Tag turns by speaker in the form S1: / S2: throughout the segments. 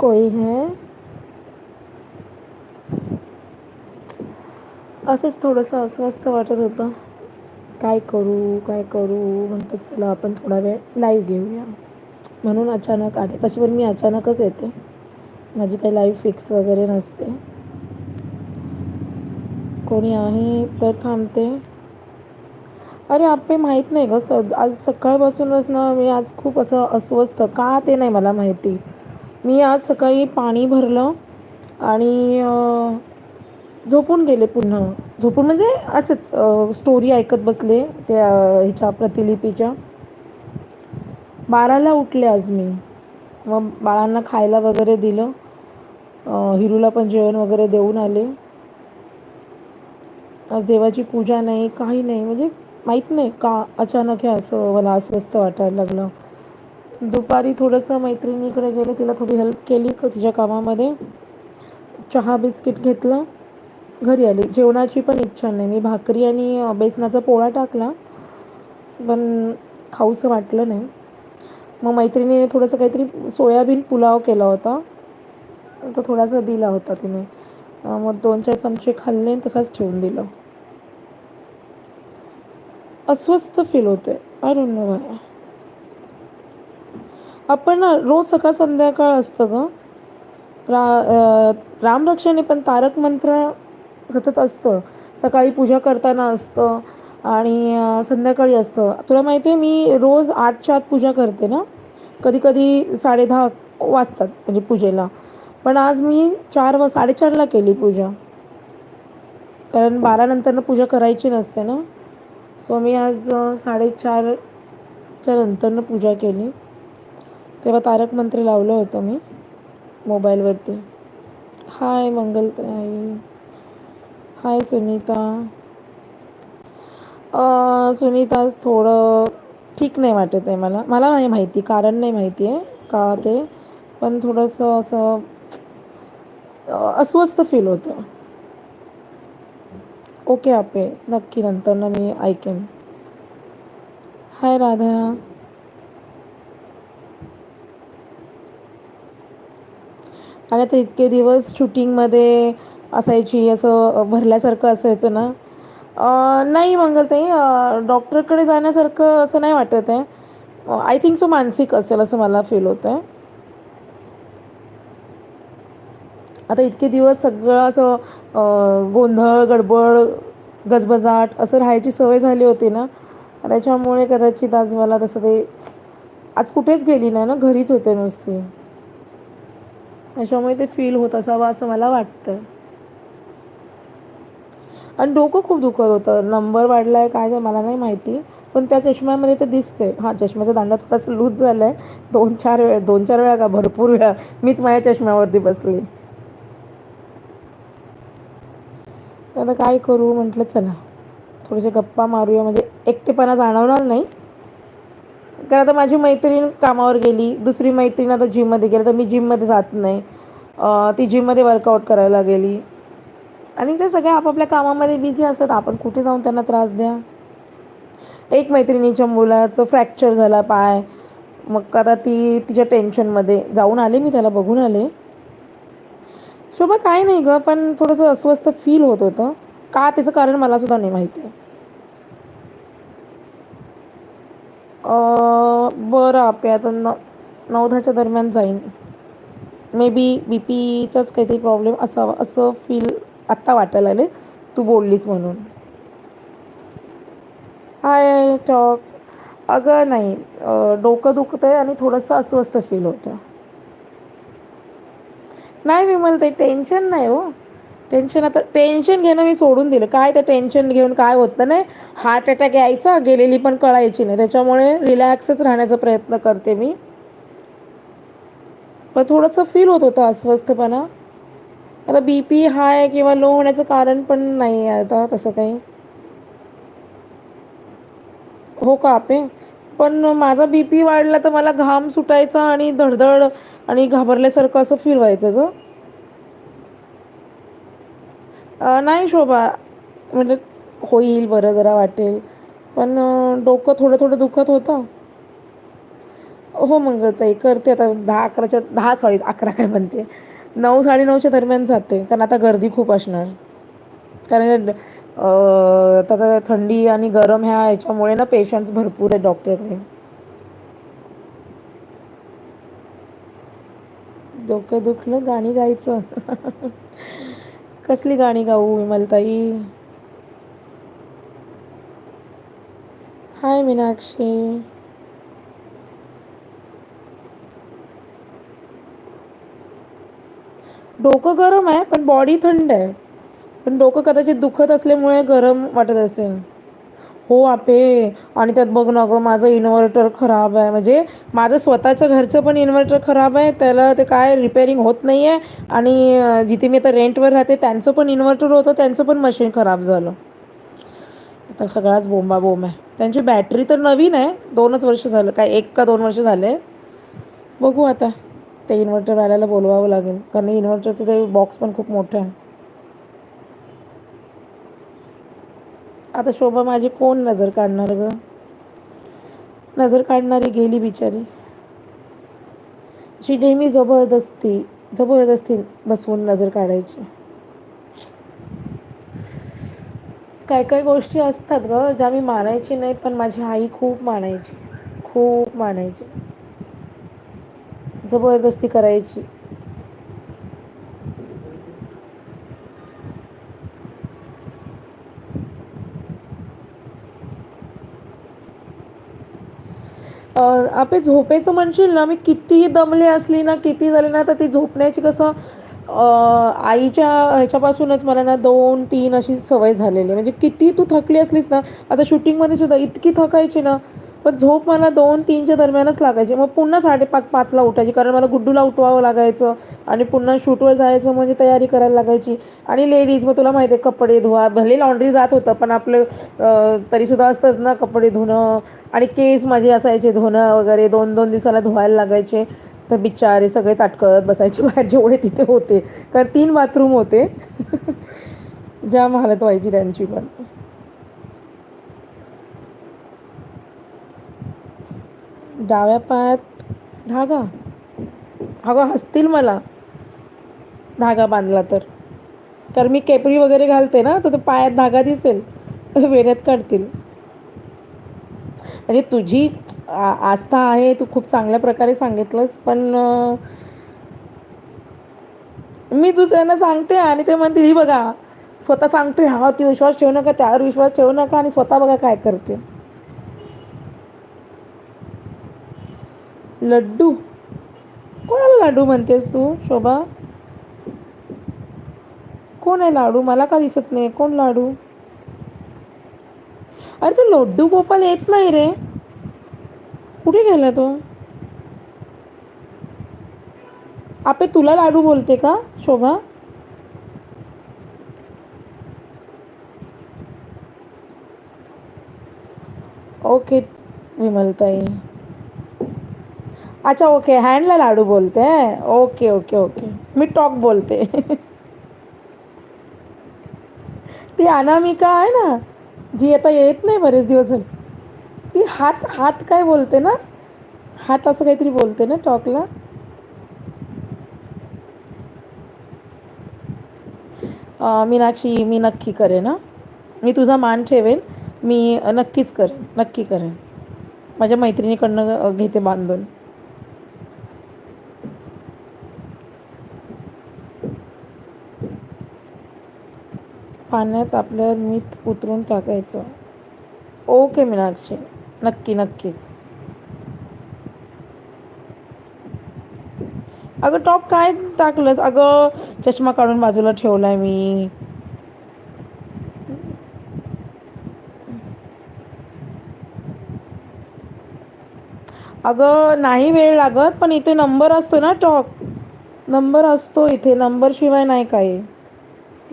S1: कोई है। असंच थोडंसं अस्वस्थ वाटत होतं। काय करू काय करू? म्हणतात चला आपण थोडा वेळ लाईव्ह घेऊया. म्हणून अचानक आले. तशी पण मी अचानकच येते. माझी काही लाईव्ह फिक्स वगैरे नसते. कोणी आहे तर थांबते. अरे आपे माहीत नाही ग. स आज सकाळपासूनच ना मी आज खूप असं अस्वस्थ. का ते नाही मला माहिती. मी आज सकाळी पाणी भरलं आणि झोपून गेले पुन्हा. झोपून म्हणजे असंच स्टोरी ऐकत बसले त्या ह्याच्या प्रतिलिपीच्या. बाराला उठले आज मी. मग बाळांना खायला वगैरे दिलं. हिरूला पण जेवण वगैरे देऊन आले. आज देवाची पूजा नाही काही नाही. म्हणजे माहीत नाही का अचानक हे असं मला अस्वस्थ वाटायला लागलं. दुपारी थोडंसं मैत्रिणीकडे गेले तिला थोडी हेल्प केली का तिच्या कामामध्ये. चहा बिस्किट घेतलं. घरी आली. जेवणाची पण इच्छा नाही. मी भाकरी आणि बेसनाचा पोळा टाकला. पण खाऊसं वाटलं नाही. मग मैत्रिणीने थोडंसं काहीतरी सोयाबीन पुलाव केला होता. तो थोडासा दिला होता तिने. मग दोन चार चमचे खाल्ले तसाच ठेवून दिलं. अस्वस्थ फील होते. आय डोंट नो आपण ना रोज सकाळ संध्याकाळ असतं ग. रा रामरक्षाने पण तारक मंत्र सतत असतं. सकाळी पूजा करताना असतं आणि संध्याकाळी असतं. तुला माहिती आहे मी रोज आठच्या आत पूजा करते ना. कधी कधी साडे दहा वाजतात म्हणजे पूजेला. पण आज मी चार वा साडेचारला केली पूजा. कारण बारानंतरनं पूजा करायची नसते ना. सो मी आज साडेचारच्या नंतरनं पूजा केली. तेव्हा तारक मंत्र लावलं होतं मी मोबाईलवरती. हाय मंगलताई. हाय सुनीता. सुनीताच थोडं ठीक नाही वाटत आहे मला. मला नाही माहिती कारण नाही माहिती आहे का ते पण थोडंसं असं अस्वस्थ फील होतं. ओके आपे. नक्की नंतर ना मी ऐकेन. हाय राधा. आणि आता इतके दिवस शूटिंगमध्ये असायची असं भरल्यासारखं असायचं ना. नाही मंगलताई डॉक्टरकडे जाण्यासारखं असं नाही वाटत आहे. आय थिंक सो मानसिक असेल असं मला फील होतं आहे. आता इतके दिवस सगळं असं गोंधळ गडबड गजबजाट असं राहायची सवय झाली होती ना. त्याच्यामुळे कदाचित आज मला तसं ते आज कुठेच गेली नाही ना घरीच होते नुसती. त्याच्यामुळे ते फील होत असावं असं मला वाटतं. आणि डोकं खूप दुखत होतं. नंबर वाढला आहे काय मला नाही माहिती. पण त्या चष्म्यामध्ये ते दिसते हां चष्म्याचा दांडा थोडासा लूज झाला आहे दोन चार वेळा दोन चार वेळा का? भरपूर वेळा. मीच माझ्या चष्म्यावरती बसली. आता काय करू? म्हटलं चला. थोडेसे गप्पा मारूया. म्हणजे एकटेपणा जाणवणार नाही. कारण आता माझी मैत्रीण कामावर गेली दुसरी मैत्रीण आता जिममध्ये गेली तर मी जिममध्ये जात नाही. ती जिममध्ये वर्कआउट करायला गेली. आणि ते सगळे आपापल्या कामामध्ये बिझी असतात. आपण कुठे जाऊन त्यांना त्रास द्या? एक मैत्रिणीच्या मुलाचं फ्रॅक्चर झाला पाय. मग आता ती तिच्या टेन्शनमध्ये जाऊन आले मी त्याला बघून आले. शोभा काय नाही गं पण थोडंसं अस्वस्थ फील होत होतं. का त्याचं कारण मला सुद्धा नाही माहिती आहे बरं आपे आता न नऊ दहाच्या दरम्यान जाईन. मे बी बी पीचाच काहीतरी प्रॉब्लेम असावा असं फील आत्ता वाटायला लागले तू बोललीस म्हणून. हाय टॉक अगं नाही डोकं दुखतं आहे आणि थोडंसं अस्वस्थ फील होतं. नाही विमल ते टेन्शन नाही हो. टेन्शन आता टेन्शन घेणं मी सोडून दिलं. काय ते टेन्शन घेऊन काय होतं नाही. हार्ट अटॅक यायचा गेलेली पण कळायची नाही. त्याच्यामुळे रिलॅक्सच राहण्याचा प्रयत्न करते मी. पण थोडंसं फील होत होतं अस्वस्थपणा. आता बी पी हाय किंवा लो होण्याचं कारण पण नाही आहे आता तसं काही. हो का आपे? पण माझा बी पी वाढला तर मला घाम सुटायचा आणि धडधड आणि घाबरल्यासारखं असं फील व्हायचं गं. नाही शोभा. म्हणजे होईल बरं जरा वाटेल. पण डोकं थोडं थोडं दुखत होतं. हो मंगळताई करते आता दहा अकराच्या दहा सॉरी अकरा काय म्हणते. नऊ साडेनऊच्या दरम्यान जाते. कारण आता गर्दी खूप असणार. कारण त्याचं थंडी आणि गरम ह्या याच्यामुळे ना पेशंट्स भरपूर आहेत डॉक्टरकडे डोकं दुखलं गाणी गायचं. कसली गाणी गाऊ विमलताई? हाय मीनाक्षी. डोकं गरम आहे पण बॉडी थंड आहे. पण डोकं कदाचित दुखत असल्यामुळे गरम वाटत असेल. हो आपे आणि त्यात बघ ना गं माझं इन्व्हर्टर खराब आहे. म्हणजे माझं स्वतःचं घरचं पण इन्व्हर्टर खराब आहे. त्याला ते काय रिपेरिंग होत नाही आहे आणि जिथे मी आता रेंटवर राहते त्यांचं पण इन्व्हर्टर होतं त्यांचं पण मशीन खराब झालं. आता सगळाच बोंबा बोंब आहे. त्यांची बॅटरी तर नवीन आहे. दोनच वर्ष झालं. काय एक का दोन वर्ष झाले? बघू आता. ते इन्व्हर्टरवाल्याला बोलवावं लागेल. कारण इन्व्हर्टरचं ते बॉक्स पण खूप मोठं आहे. आता शोभा माझी कोण नजर काढणार ग? नजर काढणारी गेली बिचारी. जी नेहमी जबरदस्ती जबरदस्ती बसवून नजर काढायची. काय काय गोष्टी असतात ग ज्या मी मानायची नाही पण माझी आई खूप मानायची. खूप मानायची. जबरदस्ती करायची. आपे झोपेचं म्हणशील ना मी कितीही दमले असली ना किती झाले ना तर ती झोपण्याची कसं आईच्या ह्याच्यापासूनच मला ना दोन तीन अशी सवय झालेली आहे. म्हणजे किती तू थकली असलीस ना आता शूटिंगमध्ये सुद्धा इतकी थकायची ना पण झोप मला दोन तीनच्या दरम्यानच लागायची. मग पुन्हा साडेपाच पाचला उठायची कारण मला गुड्डूला उठवावं लागायचं आणि पुन्हा शूटवर जायचं म्हणजे तयारी करायला लागायची. आणि लेडीज मग तुला माहिती आहे कपडे धुवा. भले लॉन्ड्री जात होतं पण आपलं तरीसुद्धा असतंच ना कपडे धुणं. आणि केस माझे असायचे धुणं वगैरे दोन दोन दिवसाला धुवायला लागायचे. तर बिचारे सगळे ताटकळत बसायचे बाहेर जेवढे तिथे होते. कारण तीन बाथरूम होते. ज्या हालत व्हायची त्यांची पण. डाव्या पायात धागा. अगं हसतील मला. धागा बांधला तर. कारण मी केपरी वगैरे घालते ना तर ते पायात धागा दिसेल. वेण्यात काढतील. म्हणजे तुझी आस्था आहे तू खूप चांगल्या प्रकारे सांगितलंस पण मी दुसऱ्यांना सांगते आणि ते म्हणतील ही बघा स्वतः सांगते हा ती विश्वास ठेवू नका त्यावर विश्वास ठेवू नका आणि स्वतः बघा काय करते. लड्डू? कोणाला लाडू म्हणतेस तू शोभा? कोण आहे लाडू? मला का दिसत नाही? कोण लाडू? अरे तू लड्डू गोपाल येत नाही रे. कुठे गेला तो? आपे तुला लाडू बोलते का शोभा? ओके विमलताई. अच्छा ओके हँडला लाडू बोलते ओके ओके ओके मी टॉक बोलते. ती अनामिका आहे ना जी आता येत नाही बरेच दिवस. झाले ती हात हात काय बोलते ना? हात असं काहीतरी बोलते ना टॉकला? मीनाक्षी मी नक्की करेन ना मी तुझा मान ठेवेन मी नक्कीच करेन नक्की करेन. माझ्या मैत्रिणीकडनं घेते बांधून. पाण्यात आपल्यावर मीठ उतरून टाकायचं. ओके मीनाक्षी. नक्की नक्कीच. अगं टॉप काय टाकलंस? अगं चष्मा काढून बाजूला ठेवलाय मी. अगं नाही वेळ लागत पण इथे नंबर असतो ना टॉक नंबर असतो इथे. नंबरशिवाय नाही काही.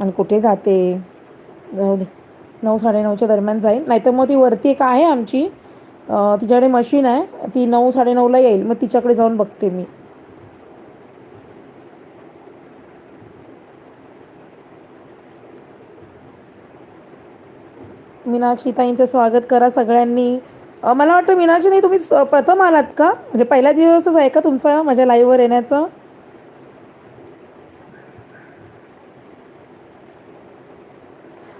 S1: आणि कुठे जाते? जाऊ दे नऊ साडेनऊच्या दरम्यान जाईल. नाहीतर मग ती वरती एक आहे आमची. तिच्याकडे मशीन आहे. ती नऊ साडेनऊला येईल. मग तिच्याकडे जाऊन बघते मी. मीनाक्षीताईंचं स्वागत करा सगळ्यांनी. मला वाटतं मीनाक्षी नाही तुम्ही प्रथम आलात का? म्हणजे पहिल्या दिवसच आहे का तुमचा माझ्या लाईव्हवर येण्याचं?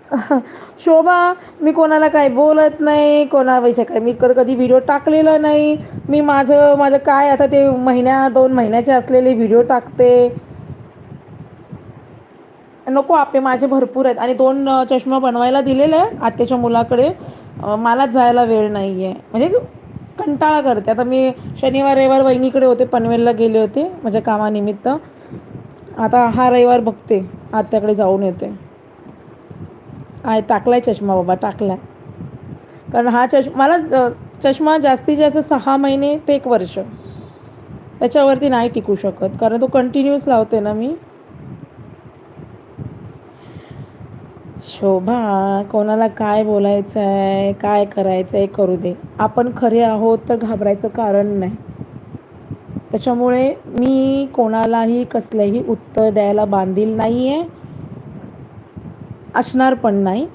S1: शोभा मी कोणाला काय बोलत नाही कोणाविषयी काय मी कधी कधी व्हिडिओ टाकलेला नाही. मी माझं माझं काय आता ते महिन्या दोन महिन्याचे असलेले व्हिडिओ टाकते. नको आपे माझे भरपूर आहेत. आणि दोन चष्मा बनवायला दिलेले आहे आत्याच्या मुलाकडे. मलाच जायला वेळ नाही आहे म्हणजे कंटाळा करते. आता मी शनिवार रविवार वहिनीकडे होते पनवेलला गेले होते माझ्या कामानिमित्त. आता हा रविवार बघते आत्याकडे जाऊन येते. आहे टाकलाय चष्मा बाबा टाकलाय. कारण हा चष्मा मला चष्मा जास्तीत जास्त सहा महिने ते एक वर्ष. त्याच्यावरती नाही टिकू शकत कारण तो कंटिन्यूस लावते ना मी. शोभा कोणाला काय बोलायचं आहे काय करायचं आहे करू दे. आपण खरे आहोत तर घाबरायचं कारण नाही. त्याच्यामुळे मी कोणालाही कसलंही उत्तर द्यायला बांधील नाही आहे असणार पण नाही.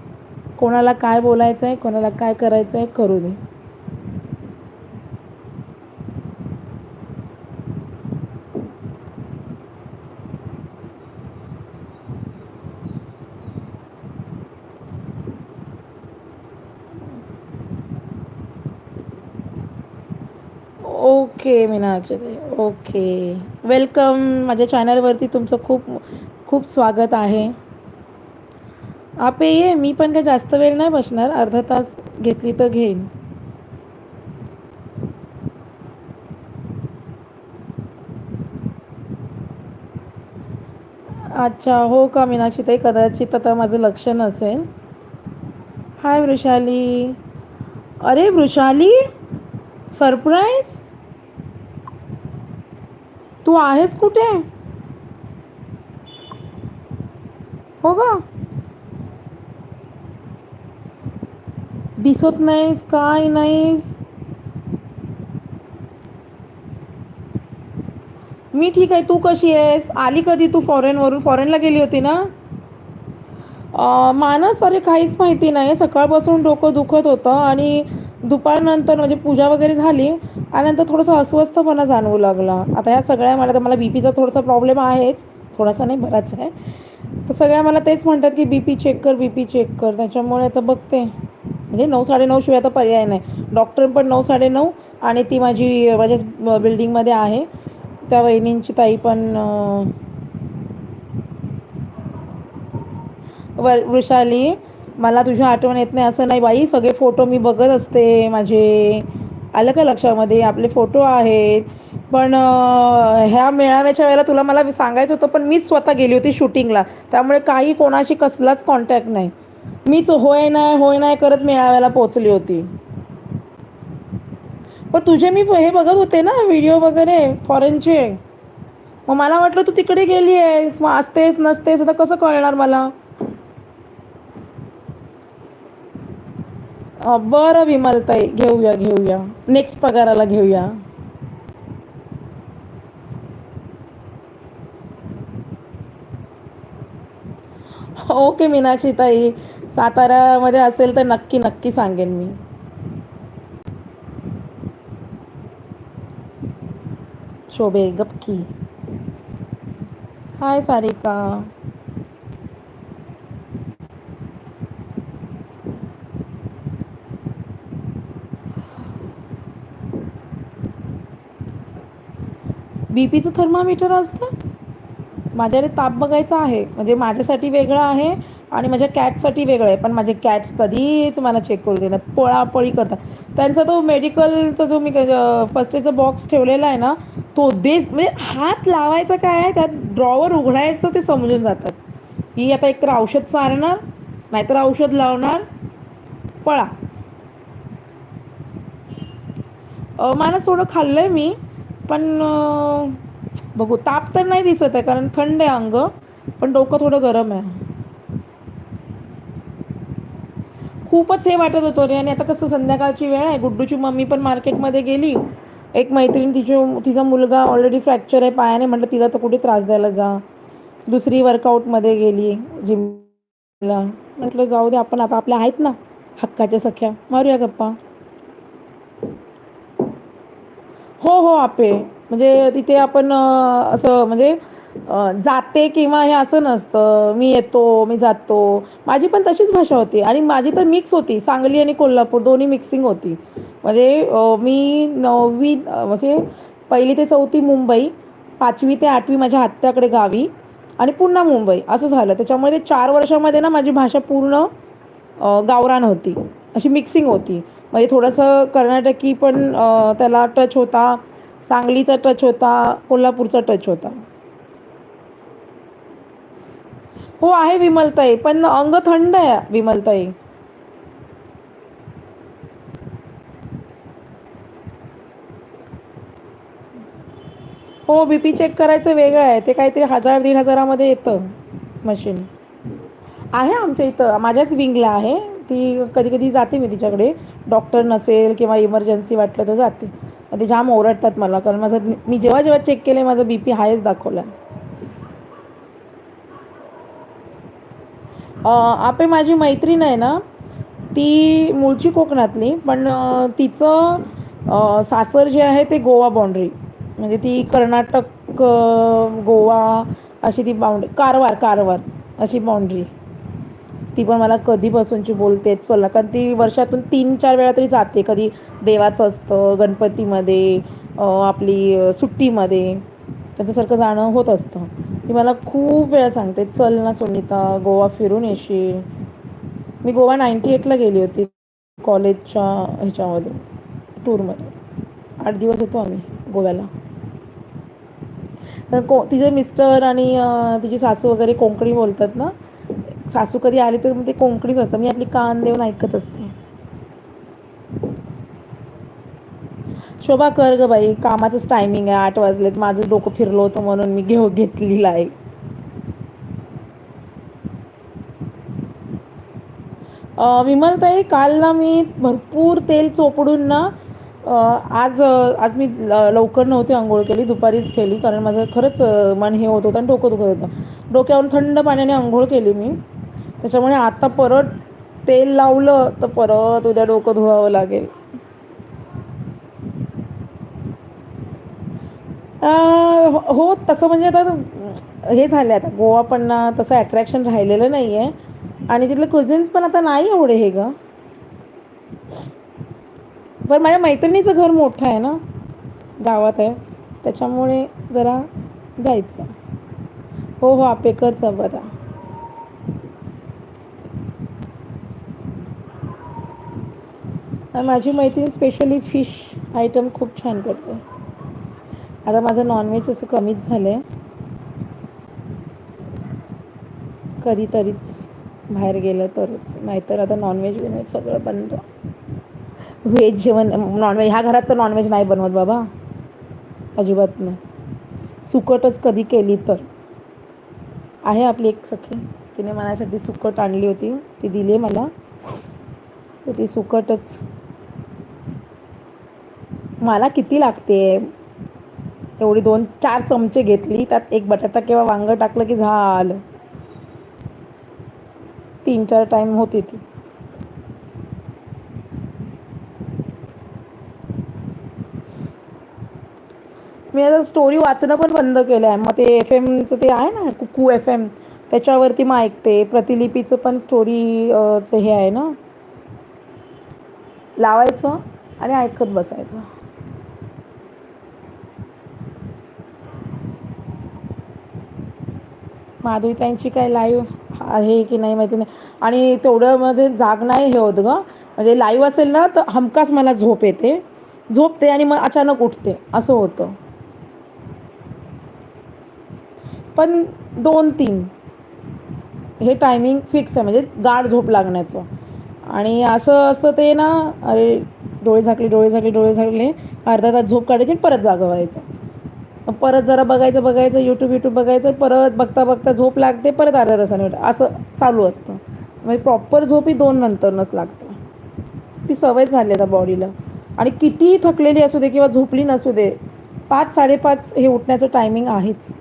S1: कोणाला काय बोलायचं आहे कोणाला काय करायचं आहे करू दे. Okay Meenakshi okay. वेलकम. माझ्या चॅनलवरती तुमचं खूप खूप स्वागत आहे. आपे ये मी पण काही जास्त वेळ नाही बसणार. अर्धा तास घेतली तर घेईन. अच्छा हो का मीनाक्षी ताई कदाचित आता माझं लक्ष नसेल. हाय वृषाली. अरे वृषाली? सरप्राईज? तू आहेस कुठे? हो का? दिसत नाहीस काय नाहीस? मी ठीक आहे तू कशी आहेस? आली कधी तू फॉरेनवरून फॉरेनला गेली होती ना? मानस अरे काहीच माहिती नाही. सकाळपासून डोकं दुखत होतं आणि दुपारनंतर म्हणजे पूजा वगैरे झाली आणि नंतर थोडंसं अस्वस्थपणा जाणवू लागला. आता ह्या सगळ्या मला तर मला बी पीचा थोडासा प्रॉब्लेम आहेच. थोडासा नाही बराच आहे. तर सगळ्या मला तेच म्हणतात की बी पी चेक कर बी पी चेक कर. त्याच्यामुळे आता बघते. म्हणजे नऊ साडेनऊ शिवाय आता पर्याय नाही. डॉक्टर पण नऊ साडेनऊ आणि ती माझी माझ्या बिल्डिंगमध्ये आहे. त्या वहिनींची ताई पण व वृषाली मला तुझी आठवण येत नाही असं नाही बाई. सगळे फोटो मी बघत असते माझे. आलं का लक्षामध्ये? आपले फोटो आहेत. पण ह्या मेळाव्याच्या वेळेला तुला मला सांगायचं होतं पण मीच स्वतः गेली होती शूटिंगला त्यामुळे काही कोणाशी कसलाच कॉन्टॅक्ट नाही. मीच होय नाही होय नाही करत मेळाव्याला पोचली होती. पण तुझे मी हे बघत होते ना व्हिडिओ वगैरे फॉरेनचे मग मला वाटलं तू तिकडे गेली आहेस मग असतेस नसतेस आता कसं कळणार मला? बरं विमलताई घेऊया घेऊया. नेक्स्ट पगाराला घेऊया. हो, ओके मीनाक्षी ताई. साताऱ्यामध्ये असेल तर नक्की नक्की सांगेन मी. शोभे गपकी हाय सारिका. बीपीचं थर्मामीटर असतं? माझ्याकडे ताप बघायचा आहे. म्हणजे माझ्यासाठी वेगळं आहे आणि माझ्या कॅटसाठी वेगळं आहे. पण माझे कॅट्स कधीच मला चेक करू देणार पळापळी करतात. त्यांचा तो मेडिकलचा जो मी फर्स्ट एडचा बॉक्स ठेवलेला आहे ना तो देश म्हणजे हात लावायचा काय आहे? त्यात ड्रॉवर उघडायचं ते समजून जातात. ही आता एकतर औषध सारणार नाहीतर औषध लावणार पळा. मानस थोडं खाल्लं आहे मी पण बघू ताप तर नाही दिसत आहे कारण थंड आहे अंग पण डोकं थोडं गरम आहे. खूपच हे वाटत होतं रे आणि आता कसं संध्याकाळची वेळ आहे. गुड्डूची मम्मी पण मार्केटमध्ये गेली. एक मैत्रीण तिचे तिचा मुलगा ऑलरेडी फ्रॅक्चर आहे पायाने म्हटलं तिला तर कुठे त्रास द्यायला जा. दुसरी वर्कआउटमध्ये गेली जिमला. म्हटलं जाऊ दे आपण आता आपल्या आहेत ना हक्काच्या सख्या. मारूया गप्पा. हो हो आपे. म्हणजे तिथे आपण असं म्हणजे जाते किंवा हे असं नसतं मी येतो मी जातो. माझी पण तशीच भाषा होती आणि माझी तर मिक्स होती सांगली आणि कोल्हापूर दोन्ही मिक्सिंग होती. म्हणजे मी नववी म्हणजे पहिली ते चौथी मुंबई पाचवी ते आठवी माझ्या आत्याकडे गावी आणि पुन्हा मुंबई असं झालं. त्याच्यामुळे ते चार वर्षामध्ये ना माझी भाषा पूर्ण गावरान होती. अशी मिक्सिंग होती. म्हणजे थोडंसं कर्नाटकी पण त्याला टच होता. सांगलीचा टच होता कोल्हापूरचा टच होता. हो आहे विमलताई पण अंग थंड आहे विमलताई. हो बीपी चेक करायचं वेगळं आहे ते काहीतरी हजार दीड हजारामध्ये येतं मशीन आहे आमच्या इथं माझ्याच विंगला आहे ती कधी कधी जाते मी तिच्याकडे. डॉक्टर नसेल किंवा इमर्जन्सी वाटलं तर जाते. ते जाम ओरडतात मला कारण माझं मी जेव्हा जेव्हा चेक केलं माझं बी पी हायच दाखवला आपे माझी मैत्रीण आहे ना ती मूळची कोकणातली पण तिचं सासर जे आहे ते गोवा बाउंड्री म्हणजे ती कर्नाटक गोवा अशी ती बाउंड्री कारवार कारवार अशी बाउंड्री ती पण मला कधीपासूनची बोलते चल कारण ती वर्षातून तीन चार वेळा तरी जाते. कधी देवाचं असतं गणपतीमध्ये आपली सुट्टीमध्ये. त्याच्यासारखं जाणं होत असतं. ती मला खूप वेळा सांगते चल ना सुनीता गोवा फिरून येशील. मी गोवा नाईंटी एटला गेली होती कॉलेजच्या ह्याच्यामध्ये टूरमध्ये आठ दिवस होतो आम्ही गोव्याला. को तिचे मिस्टर आणि तिची सासू वगैरे कोंकणी बोलतात ना सासू कधी आली तर मग ते कोंकणीच असतं. मी आपली कान देऊन ऐकत असते. शोभा कर ग बाई. कामाचंच टायमिंग आहे. आठ वाजलेत. माझं डोकं फिरलं होतं म्हणून मी घेऊ घेतलेलं आहे विमलताई काल ना मी भरपूर तेल चोपडून ना आज आज मी लवकर नव्हती आंघोळ केली. दुपारीच केली. कारण माझं खरंच मन हे होत होतं आणि डोकं दुखत होतं. डोक्यावरून थंड पाण्याने आंघोळ केली मी. त्याच्यामुळे आता परत तेल लावलं तर परत उद्या डोकं धुवावं लागेल. हो, हो तसं म्हणजे आता हे झालं आता. गोवा पण ना तसं अट्रॅक्शन राहिलेलं नाही आहे आणि तिथले कझिन्स पण आता नाही एवढे हे ग. पण माझ्या मैत्रिणीचं घर मोठं आहे ना गावात आहे. त्याच्यामुळे जरा जायचं. हो हो आपेकरचं बघा. माझी मैत्रीण स्पेशली फिश आयटम खूप छान करते. आता माझं नॉनव्हेज असं कमीच झालं आहे कधीतरीच बाहेर गेलं तरच. नाहीतर आता नॉनव्हेज बिनव्हेज सगळं बंद. व्हेज जेवण नॉनव्हेज ह्या घरात तर नॉनव्हेज नाही बनवत बाबा. अजिबात नाही. सुकटच कधी केली तर. आहे आपली एक सखी. तिने मनासाठी सुकट आणली होती. ती दिली मला. तर ती सुकटच मला किती लागते? एवढी दोन चार चमचे घेतली त्यात एक बटाटा किंवा वांगं टाकलं की झालं. तीन चार टाईम होती ती. मी आता स्टोरी वाचणं पण बंद केलं आहे मग ते एफ एमचं ते आहे ना कुकू एफ एम त्याच्यावरती मग ऐकते. प्रतिलिपीचं पण स्टोरीचं हे आहे ना. लावायचं आणि ऐकत बसायचं. माधुरीताईंची काय लाईव्ह आहे की नाही माहिती नाही. आणि तेवढं म्हणजे जाग नाही हे होत गं. म्हणजे लाईव्ह असेल ना तर हमखास मला झोप येते. झोपते आणि मग अचानक उठते. असं होतं. पण दोन तीन. हे टायमिंग फिक्स आहे. म्हणजे गाढ झोप लागण्याचं. आणि असं असतं ते ना अरे डोळे झाकले डोळे झाकले डोळे झाकले. अर्धा तास झोप काढायची परत जागा व्हायचं परत जरा बघायचं बघायचं यूट्यूब यूट्यूब बघायचं परत बघता बघता झोप लागते परत अर्ध्या तासाने असं चालू असतं. म्हणजे प्रॉपर झोप ही दोन नंतरनंच लागतं. ती सवय झाली आता बॉडीला आणि कितीही थकलेली असू दे किंवा झोपली नसू दे पाच साडेपाच हे उठण्याचं टायमिंग आहेच.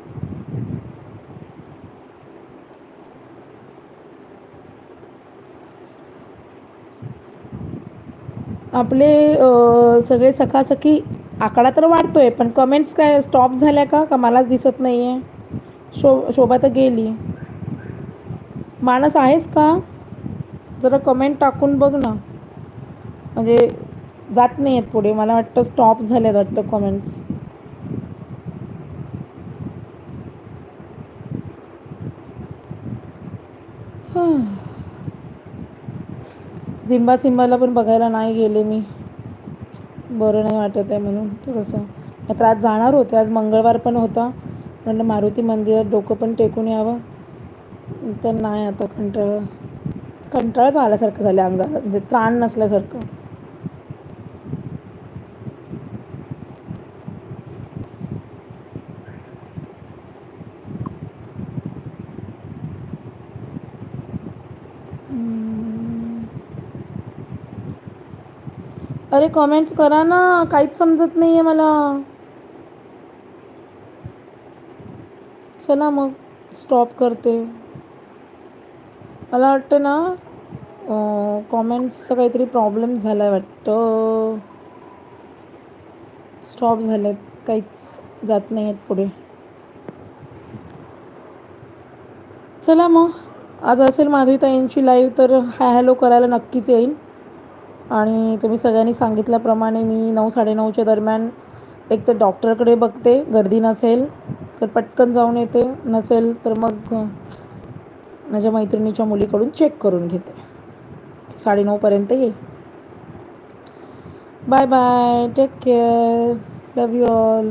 S1: आपले सगळे सखासखी आकडा तर वाढतोय पण कमेंट्स काय स्टॉप झाल्या का? का मलाच दिसत नाही आहे शो शोभा तर गेली. माणस आहेस का? जरा कमेंट टाकून बघ ना. म्हणजे जात नाही आहेत पुढे. मला वाटतं स्टॉप झाल्यात वाटतं कमेंट्स झिंबा सिंबाला पण बघायला नाही गेले मी. बरं नाही वाटत आहे म्हणून थोडंसं. नाहीतर आज जाणार होते आज मंगळवार पण होता. म्हणलं मारुती मंदिरात डोकं पण टेकून यावं. तर नाही आता कंटाळा कंटाळाच आल्यासारखं झालं अंगात. म्हणजे त्राण नसल्यासारखं. अरे कमेंट्स करा ना. काहीच समजत नाही आहे मला. चला मग. स्टॉप करते. मला वाटतं ना कॉमेंट्सचा काहीतरी प्रॉब्लेम झाला आहे वाटतं. स्टॉप झालेत. आहेत काहीच जात नाही आहेत पुढे. चला मग. आज असेल माधवीताईंची लाईव्ह तर हाय हॅलो करायला नक्कीच येईल. आणि तुम्ही सगळ्यांनी सांगितल्याप्रमाणे मी नऊ साडेनऊच्या दरम्यान एक तर डॉक्टरकडे बघते गर्दी नसेल तर पटकन जाऊन येते नसेल तर मग माझ्या मैत्रिणीच्या मुलीकडून चेक करून घेते. साडेनऊपर्यंत येईल. Bye bye take care love you all